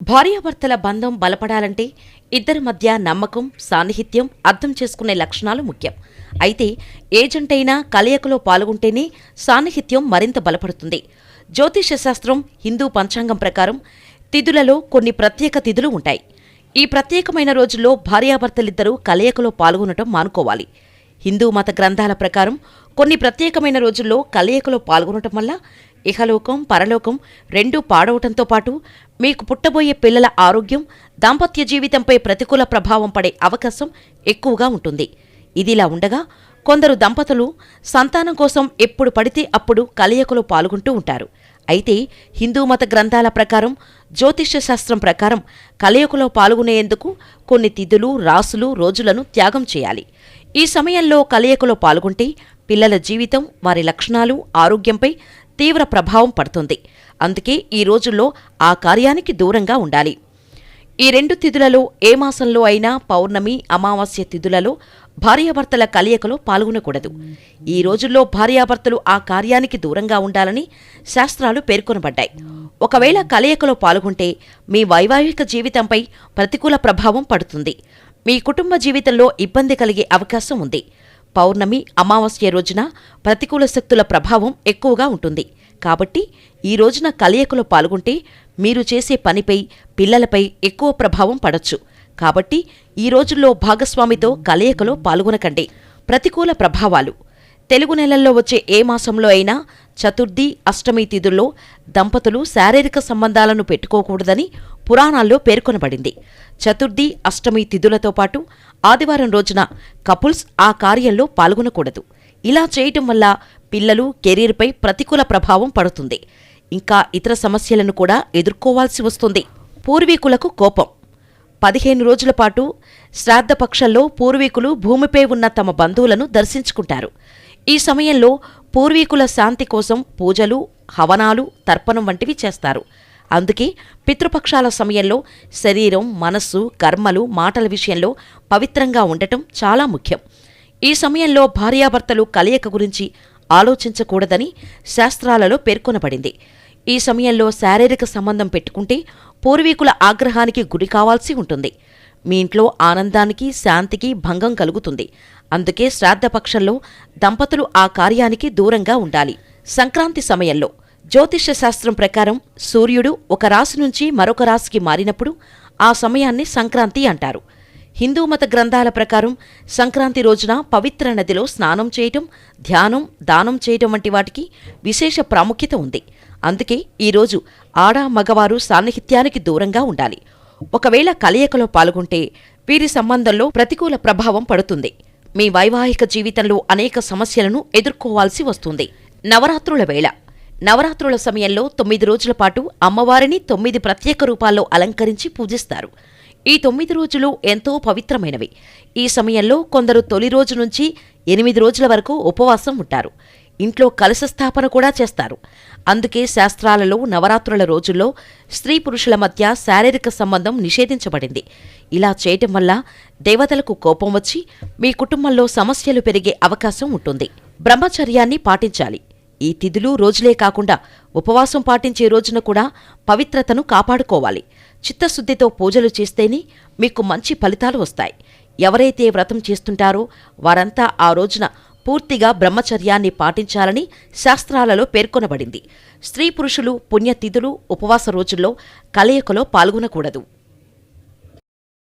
భార్యాభర్తల బంధం బలపడాలంటే ఇద్దరి మధ్య నమ్మకం సాన్నిహిత్యం అర్థం చేసుకునే లక్షణాలు ముఖ్యం. అయితే ఏజెంటైనా కలయికలో పాల్గొంటేనే సాన్నిహిత్యం మరింత బలపడుతుంది. జ్యోతిష శాస్త్రం హిందూ పంచాంగం ప్రకారం తిథులలో కొన్ని ప్రత్యేక తిథులు ఉంటాయి. ఈ ప్రత్యేకమైన రోజుల్లో భార్యాభర్తలిద్దరూ కలయికలో పాల్గొనటం మానుకోవాలి. హిందూ మత గ్రంథాల ప్రకారం కొన్ని ప్రత్యేకమైన రోజుల్లో కలయికలో పాల్గొనటం వల్ల ఇహలోకం పరలోకం రెండూ పాడవటంతో పాటు మీకు పుట్టబోయే పిల్లల ఆరోగ్యం దాంపత్య జీవితంపై ప్రతికూల ప్రభావం పడే అవకాశం ఎక్కువగా ఉంటుంది. ఇదిలా ఉండగా కొందరు దంపతులు సంతానం కోసం ఎప్పుడు పడితే అప్పుడు కలయికలో పాల్గొంటూ ఉంటారు. అయితే హిందూ మత గ్రంథాల ప్రకారం జ్యోతిష్య శాస్త్రం ప్రకారం కలయికలో పాల్గొనేందుకు కొన్ని తిథులు రాసులు రోజులను త్యాగం చేయాలి. ఈ సమయంలో కలయికలో పాల్గొంటే పిల్లల జీవితం వారి లక్షణాలు ఆరోగ్యంపై తీవ్ర ప్రభావం పడుతుంది. అందుకే ఈ రోజుల్లో ఆ కార్యానికి దూరంగా ఉండాలి. ఈ రెండు తిథులలో ఏ మాసంలో అయినా పౌర్ణమి అమావాస్య తిథులలో భార్యాభర్తల కలయికలో పాల్గొనకూడదు. ఈ రోజుల్లో భార్యాభర్తలు ఆ కార్యానికి దూరంగా ఉండాలని శాస్త్రాలు పేర్కొనబడ్డాయి. ఒకవేళ కలయికలో పాల్గొంటే మీ వైవాహిక జీవితంపై ప్రతికూల ప్రభావం పడుతుంది. మీ కుటుంబ జీవితంలో ఇబ్బంది కలిగే అవకాశం ఉంది. పౌర్ణమి అమావాస్య రోజున ప్రతికూల శక్తుల ప్రభావం ఎక్కువగా ఉంటుంది. కాబట్టి ఈ రోజున కలయికలో పాల్గొంటే మీరు చేసే పనిపై పిల్లలపై ఎక్కువ ప్రభావం పడొచ్చు. కాబట్టి ఈ రోజుల్లో భాగస్వామితో కలయికలో పాల్గొనకండి. ప్రతికూల ప్రభావాలు. తెలుగు నెలల్లో వచ్చే ఏ మాసంలో అయినా చతుర్థి అష్టమి తిథుల్లో దంపతులు శారీరక సంబంధాలను పెట్టుకోకూడదని పురాణాల్లో పేర్కొనబడింది. చతుర్థి అష్టమి తిథులతో పాటు ఆదివారం రోజున కపుల్స్ ఆ కార్యంలో పాల్గొనకూడదు. ఇలా చేయటం వల్ల పిల్లలు కెరీర్పై ప్రతికూల ప్రభావం పడుతుంది. ఇంకా ఇతర సమస్యలను కూడా ఎదుర్కోవాల్సి వస్తుంది. పూర్వీకులకు కోపం. పదిహేను రోజుల పాటు శ్రాద్ధపక్షంలో పూర్వీకులు భూమిపై ఉన్న తమ బంధువులను దర్శించుకుంటారు. ఈ సమయంలో పూర్వీకుల శాంతి కోసం పూజలు హవనాలు తర్పణం వంటివి చేస్తారు. అందుకే పితృపక్షాల సమయంలో శరీరం మనస్సు కర్మలు మాటల విషయంలో పవిత్రంగా ఉండటం చాలా ముఖ్యం. ఈ సమయంలో భార్యాభర్తలు కలయిక గురించి ఆలోచించకూడదని శాస్త్రాలలో పేర్కొనబడింది. ఈ సమయంలో శారీరక సంబంధం పెట్టుకుంటే పూర్వీకుల ఆగ్రహానికి గురి కావాల్సి ఉంటుంది. మీ ఇంట్లో ఆనందానికి శాంతికి భంగం కలుగుతుంది. అందుకే శ్రాద్ధపక్షంలో దంపతులు ఆ కార్యానికి దూరంగా ఉండాలి. సంక్రాంతి సమయంలో జ్యోతిష్య శాస్త్రం ప్రకారం సూర్యుడు ఒక రాశి నుంచి మరొక రాశికి మారినప్పుడు ఆ సమయాన్ని సంక్రాంతి అంటారు. హిందూ మత గ్రంథాల ప్రకారం సంక్రాంతి రోజున పవిత్ర నదిలో స్నానం చేయటం ధ్యానం దానం చేయటం వంటి వాటికి విశేష ప్రాముఖ్యత ఉంది. అందుకే ఈరోజు ఆడ మగవారు సాన్నిహిత్యానికి దూరంగా ఉండాలి. ఒకవేళ కలయికలో పాల్గొంటే వీరి సంబంధంలో ప్రతికూల ప్రభావం పడుతుంది. మీ వైవాహిక జీవితంలో అనేక సమస్యలను ఎదుర్కోవాల్సి వస్తుంది. నవరాత్రుల వేళ. నవరాత్రుల సమయంలో తొమ్మిది రోజుల పాటు అమ్మవారిని తొమ్మిది ప్రత్యేక రూపాల్లో అలంకరించి పూజిస్తారు. ఈ తొమ్మిది రోజులు ఎంతో పవిత్రమైనవి. ఈ సమయంలో కొందరు తొలి రోజు నుంచి ఎనిమిది రోజుల వరకు ఉపవాసం ఉంటారు. ఇంట్లో కలశ స్థాపన కూడా చేస్తారు. అందుకే శాస్త్రాలలో నవరాత్రుల రోజుల్లో స్త్రీ పురుషుల మధ్య శారీరక సంబంధం నిషేధించబడింది. ఇలా చేయటం వల్ల దేవతలకు కోపం వచ్చి మీ కుటుంబంలో సమస్యలు పెరిగే అవకాశం ఉంటుంది. బ్రహ్మచర్యాన్ని పాటించాలి. ఈ తిథులు రోజులే కాకుండా ఉపవాసం పాటించే రోజున కూడా పవిత్రతను కాపాడుకోవాలి. చిత్తశుద్ధితో పూజలు చేస్తేనే మీకు మంచి ఫలితాలు వస్తాయి. ఎవరైతే వ్రతం చేస్తుంటారో వారంతా ఆ రోజున పూర్తిగా బ్రహ్మచర్యాన్ని పాటించాలని శాస్త్రాలలో పేర్కొనబడింది. స్త్రీ పురుషులు పుణ్యతిథులు ఉపవాస రోజుల్లో కలయికలో పాల్గొనకూడదు.